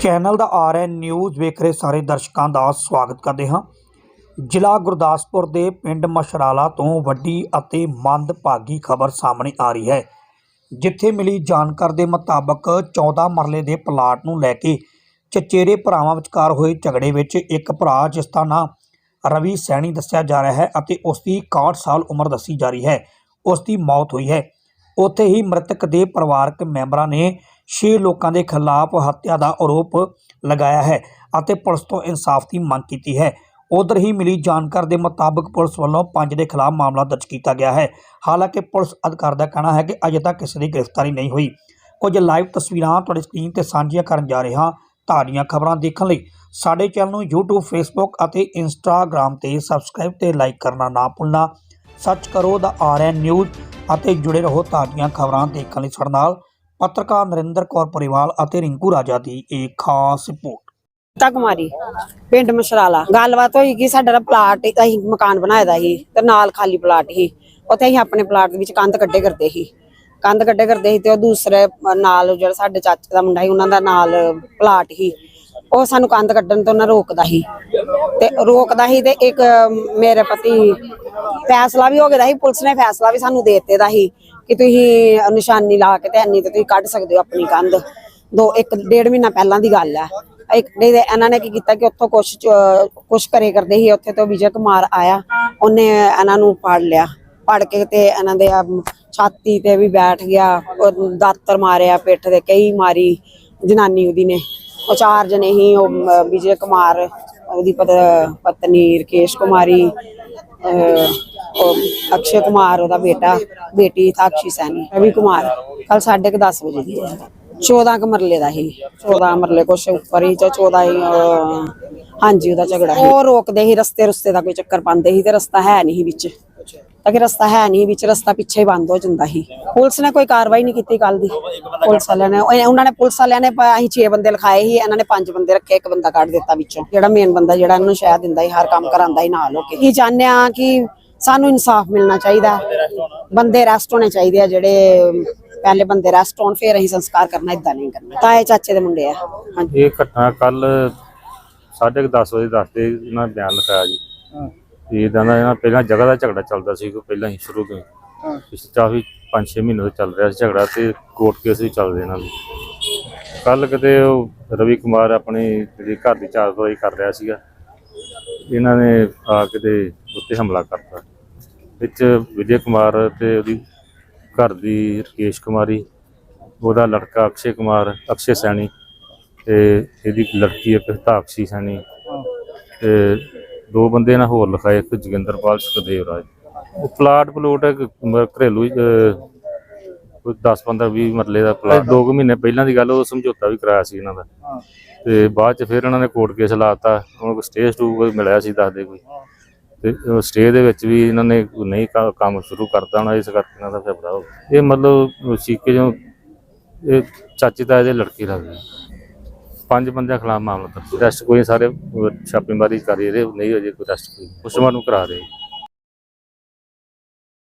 Channel ਦਾ RN news ਵੇਖ ਰਹੇ ਸਾਰੇ ਦਰਸ਼ਕਾਂ ਦਾ ਸਵਾਗਤ ਕਰਦੇ ਹਾਂ। ਜ਼ਿਲ੍ਹਾ ਗੁਰਦਾਸਪੁਰ ਦੇ ਪਿੰਡ ਮਸ਼ਰਾਲਾ ਤੋਂ ਵੱਡੀ ਅਤੇ ਮੰਦਭਾਗੀ ਖਬਰ ਸਾਹਮਣੇ ਆ ਰਹੀ ਹੈ, ਜਿੱਥੇ ਮਿਲੀ ਜਾਣਕਾਰੀ ਦੇ ਮੁਤਾਬਕ 14 ਮਰਲੇ ਦੇ ਪਲਾਟ ਨੂੰ ਲੈ ਕੇ ਚਚੇਰੇ ਭਰਾਵਾਂ ਵਿਚਕਾਰ ਹੋਏ ਝਗੜੇ ਵਿੱਚ ਇੱਕ ਭਰਾ, ਜਿਸ ਦਾ ਨਾਂ ਰਵੀ ਸੈਣੀ ਦੱਸਿਆ ਜਾ ਰਿਹਾ ਹੈ ਅਤੇ ਉਸ ਦੀ 61 ਸਾਲ ਉਮਰ ਦੱਸੀ ਜਾ ਰਹੀ ਹੈ। ਉਸ ਦੀ ਮੌਤ ਹੋਈ ਹੈ। ਉੱਥੇ ਹੀ ਮ੍ਰਿਤਕ ਦੇ ਪਰਿਵਾਰਕ ਮੈਂਬਰਾਂ ਨੇ ਛੇ ਲੋਕਾਂ ਦੇ ਖਿਲਾਫ ਹੱਤਿਆ ਦਾ ਆਰੋਪ ਲਗਾਇਆ ਹੈ ਅਤੇ ਪੁਲਿਸ ਤੋਂ ਇਨਸਾਫ ਦੀ ਮੰਗ ਕੀਤੀ ਹੈ। ਉਧਰ ਹੀ ਮਿਲੀ ਜਾਣਕਾਰੀ ਦੇ ਮੁਤਾਬਕ ਪੁਲਿਸ ਵੱਲੋਂ ਪੰਜ ਦੇ ਖਿਲਾਫ ਮਾਮਲਾ ਦਰਜ ਕੀਤਾ ਗਿਆ ਹੈ। ਹਾਲਾਂਕਿ ਪੁਲਿਸ ਅਧਿਕਾਰ ਦਾ ਕਹਿਣਾ ਹੈ ਕਿ ਅਜੇ ਤੱਕ ਕਿਸੇ ਦੀ ਗ੍ਰਿਫਤਾਰੀ ਨਹੀਂ ਹੋਈ। ਕੁਝ ਲਾਈਵ ਤਸਵੀਰਾਂ ਤੁਹਾਡੀ ਸਕਰੀਨ ਤੇ ਸਾਂਝੀਆਂ ਕਰਨ ਜਾ ਰਹੇ ਹਾਂ। ਤਾਜ਼ੀਆਂ ਖਬਰਾਂ ਦੇਖਣ ਲਈ ਸਾਡੇ ਚੈਨਲ ਨੂੰ YouTube, Facebook ਅਤੇ Instagram ਤੇ ਸਬਸਕ੍ਰਾਈਬ ਤੇ ਲਾਈਕ ਕਰਨਾ ਨਾ ਭੁੱਲਣਾ। ਸਰਚ ਕਰੋ, ਦਾ ਆਰਐਨ ਨਿਊਜ਼ ਅਤੇ ਜੁੜੇ ਰਹੋ ਤਾਜ਼ੀਆਂ ਖਬਰਾਂ ਦੇਖਣ ਲਈ ਸਾਡੇ ਨਾਲ। ਪੱਤਰਕਾਰ ਨਰਿੰਦਰ ਕੌਰ ਪਰਿਵਾਲ ਅਤੇ ਰਿੰਕੂ ਰਾਜਾ ਦੀ ਇੱਕ ਖਾਸ ਰਿਪੋਰਟ। ਤਾ ਕੁਮਾਰੀ, ਪਿੰਡ ਮਸ਼ਰਾਲਾ। ਗੱਲਬਾਤ ਹੋਈ ਕਿ ਸਾਡਾ ਪਲਾਟ ਅਸੀਂ ਮਕਾਨ ਬਣਾਇਆ ਦਾ ਸੀ ਤੇ ਨਾਲ ਖਾਲੀ ਪਲਾਟ ਸੀ। ਉੱਥੇ ਅਸੀਂ ਆਪਣੇ ਪਲਾਟ ਦੇ ਵਿੱਚ ਕੰਧ ਕੱਢੇ ਕਰਦੇ ਸੀ। ਕੰਧ ਕੱਢੇ ਕਰਦੇ ਸੀ ਤੇ ਉਹ ਦੂਸਰੇ ਨਾਲ ਜਿਹੜਾ ਸਾਡੇ ਚਾਚੇ ਦਾ ਮੁੰਡਾ ਸੀ, ਉਹਨਾਂ ਦਾ ਨਾਲ ਪਲਾਟ ਸੀ। ਉਹ ਸਾਨੂੰ ਕੰਧ ਕੱਢਣ ਤੋਂ ਨਾ ਰੋਕਦਾ ਸੀ। ਤੇ ਰੋਕਦਾ ਸੀ ਤੇ ਇੱਕ ਮੇਰੇ ਪਤੀ ਫੈਸਲਾ ਵੀ ਹੋ ਗਿਆ ਦਾ ਸੀ, ਪੁਲਿਸ ਨੇ ਫੈਸਲਾ ਵੀ ਸਾਨੂੰ ਦੇ ਦਿੱਤੇ ਦਾ ਸੀ। ਕਿ ਤੁਸੀਂ ਨਿਸ਼ਾਨੀ ਲਾ ਕੇ ਤੇ ਇੰਨੀ ਤੇ ਤੁਸੀਂ ਕੱਢ ਸਕਦੇ ਹੋ ਆਪਣੀ ਕੰਧ। ਦੋ ਇੱਕ ਡੇਢ ਮਹੀਨਾ ਪਹਿਲਾਂ ਦੀ ਗੱਲ ਹੈ। ਇੱਕ ਨਹੀਂ ਇਹਨਾਂ ਨੇ ਕੀ ਕੀਤਾ ਕਿ ਉੱਥੋਂ ਕੁਛ ਚ- ਕਰੇ ਕਰਦੇ ਸੀ ਉੱਥੇ ਤੋਂ ਵਿਜੇ ਕੁਮਾਰ ਆਇਆ। ਉਹਨੇ ਇਹਨਾਂ ਨੂੰ ਫੜ ਲਿਆ। ਫੜ ਕੇ ਤੇ ਇਹਨਾਂ ਦੇ ਛਾਤੀ ਤੇ ਵੀ ਬੈਠ ਗਿਆ ਦਾਤਰ ਮਾਰਿਆ ਪਿੱਠ ਤੇ ਕਈ ਮਾਰੀ ਜਨਾਨੀ ਉਹਦੀ ਨੇ। ਉਹ ਚਾਰ ਜਣੇ ਹੀ ਉਹ ਵਿਜੇ ਕੁਮਾਰ ਉਹਦੀ ਪਤ- ਪਤਨੀ ਰਕੇਸ਼ ਕੁਮਾਰੀ ਅਹ, ਅਕਸ਼ੇ ਕੁਮਾਰ, ਉਹਦਾ ਬੇਟਾ, ਬੇਟੀ ਸਾਕਸ਼ੀ ਸੈਣੀ ਰਵੀ ਕੁਮਾਰ। ਕੱਲ 10:30 ਵਜੇ ਦੀ ਹੈ 14 ਕੁ ਦਾ ਹੀ। 14 ਮਰਲੇ ਕੁਛ ਉੱਪਰ ਹੀ ਜਾਂ 14 ਹੀ ਹਾਂਜੀ, ਉਹਦਾ ਝਗੜਾ ਸੀ ਉਹ ਰੋਕਦੇ ਸੀ ਰਸਤੇ ਰਸਤੇ ਦਾ ਕੋਈ ਚੱਕਰ ਪਾਉਂਦੇ ਸੀ ਤੇ ਰਸਤਾ ਹੈ ਨਹੀਂ ਸੀ ਵਿੱਚ। ਤਾਂ ਕਿ ਰਸਤਾ ਹੈ ਨਹੀਂ ਵਿੱਚ, ਰਸਤਾ ਪਿੱਛੇ ਬੰਦ ਹੋ ਜਾਂਦਾ ਸੀ ਪੁਲਿਸ ਨੇ ਕੋਈ ਕਾਰਵਾਈ ਨਹੀਂ ਕੀਤੀ ਕੱਲ ਦੀ। ਪੁਲਿਸ ਵਾਲਿਆਂ ਨੇ ਉਹਨਾਂ ਨੇ ਪੁਲਿਸ ਵਾਲਿਆਂ ਨੇ ਅਸੀਂ 6 ਬੰਦੇ ਲਿਖਾਏ ਸੀ, ਇਹਨਾਂ ਨੇ 5 ਬੰਦੇ ਰੱਖੇ, ਇੱਕ ਬੰਦਾ ਕੱਢ ਦਿੱਤਾ ਵਿੱਚੋਂ। ਜਿਹੜਾ ਮੇਨ ਬੰਦਾ ਜਿਹੜਾ ਇਹਨੂੰ ਸ਼ਾਇਦ ਦਿੰਦਾ ਸੀ, ਹਰ ਕੰਮ ਕਰਾਂਦਾ ਸੀ ਨਾਲ ਹੋ ਕੇ। ਕੀ ਚਾਹੁੰਦੇ ਆ ਕਿ ਸਾਨੂੰ ਇਨਸਾਫ ਮਿਲਣਾ ਚਾਹੀਦਾ। ਬੰਦੇ ਅਰੈਸਟ ਹੋਣੇ ਚਾਹੀਦੇ ਆ ਜਿਹੜੇ ਪਹਿਲੇ ਬੰਦੇ ਅਰੈਸਟ ਹੋਣ ਫਿਰ ਅਸੀਂ ਸੰਸਕਾਰ ਕਰਨਾ ਇਦਾਂ ਨਹੀਂ ਕਰਨਾ। ਤਾਏ ਚਾਚੇ ਦੇ ਮੁੰਡੇ ਆ। ਹਾਂਜੀ। ਇਹ ਘਟਨਾ ਕੱਲ 10:30 ਵਜੇ ਦੱਸਦੇ ਇਹਨਾਂ ਨੇ ਬਿਆਨ ਲਿਖਾਇਆ ਜੀ। ਤੇ ਇਦਾਂ ਦਾ ਇਹਨਾਂ ਪਹਿਲਾਂ ਜਗ੍ਹਾ ਦਾ ਝਗੜਾ ਚੱਲਦਾ ਸੀ ਕੋਈ ਪਹਿਲਾਂ ਹੀ ਸ਼ੁਰੂ ਤੋਂ ਹੀ। ਪਿਛਲੇ ਕਾਫੀ 5-6 ਮਹੀਨੇ ਤੋਂ ਚੱਲ ਰਿਹਾ ਸੀ ਝਗੜਾ ਤੇ ਕੋਰਟ ਕੇਸ ਵੀ ਚੱਲਦੇ ਇਹਨਾਂ ਦੇ। ਕੱਲ ਕਿਤੇ ਉਹ ਰਵੀ ਕੁਮਾਰ ਆਪਣੀ ਜਿਹੜੀ ਘਰ ਦੀ ਚਾਰ ਦਵਾਈ ਕਰ ਰਿਹਾ ਸੀਗਾ ਇਹਨਾਂ ਨੇ ਆ ਕੇ ਤੇ ਉੱਤੇ ਹਮਲਾ ਕਰਤਾ। ਵਿੱਚ ਵਿਜੇ ਕੁਮਾਰ ਤੇ ਉਹਦੀ ਘਰ ਦੀ ਰਕੇਸ਼ ਕੁਮਾਰੀ ਉਹਦਾ ਲੜਕਾ ਅਕਸ਼ੇ ਕੁਮਾਰ ਅਕਸ਼ੇ ਸੈਣੀ ਤੇ ਇਹਦੀ ਲੜਕੀ ਇੱਕ ਹਤਾਕਸ਼ੀ ਸੈਣੀ ਤੇ ਦੋ ਬੰਦੇ ਨਾਲ ਹੋਰ ਲਿਖਾਏ ਇੱਕ ਜੋਗਿੰਦਰਪਾਲ ਸੁਖਦੇਵ ਰਾਜ ਉਹ ਪਲਾਟ ਪਲੂਟ ਘਰੇਲੂ ਹੀ, ਅਹ, ਕੋਈ 10 15 20 ਮਰਲੇ ਦਾ ਪਲਾਟ। ਦੋ ਕੁ ਮਹੀਨੇ ਪਹਿਲਾਂ ਦੀ ਗੱਲ ਉਹ ਸਮਝੌਤਾ ਵੀ ਕਰਾਇਆ ਸੀ ਇਹਨਾਂ ਦਾ। ਤੇ ਬਾਅਦ ਚ ਫਿਰ ਇਹਨਾਂ ਨੇ ਕੋਰਟ ਕੇਸ ਲਾਤਾ ਉਹਨਾਂ ਕੋਲ ਸਟੇ ਸਟੂ ਕੋਈ ਮਿਲਿਆ ਸੀ ਦੱਸਦੇ ਕੋਈ। ਤੇ ਸਟੇ ਦੇ ਵਿੱਚ ਵੀ ਇਹਨਾਂ ਨੇ ਨਹੀਂ ਕ- ਕੰਮ ਸ਼ੁਰੂ ਕਰਤਾ ਹੋਣਾ ਇਸ ਕਰਕੇ ਇਹਨਾਂ ਦਾ ਫਿਰ ਬੜਾ ਹੋ ਗਿਆ। ਇਹ ਮਤਲਬ ਸੀਕੇ ਜੋ ਇਹ ਚਾਚੀ ਤਾਏ ਦੇ ਲੜਕੀ ਲੱਗਦੀ ਪੰਜ ਬੰਦਿਆਂ ਖਿਲਾਫ ਮਾਮਲਾ ਦਰਜ। ਰੈਸਟ ਕੋਈ ਨਹੀਂ, ਸਾਰੇ ਛਾਪੇਮਾਰੀ ਕਰ ਰਹੇ ਨਹੀਂ ਅਜੇ ਕੋਈ ਰੈਸਟ ਕੋਈ। ਪੁੱਛਮਾਰ ਨੂੰ ਕਰਾ ਰਹੇ।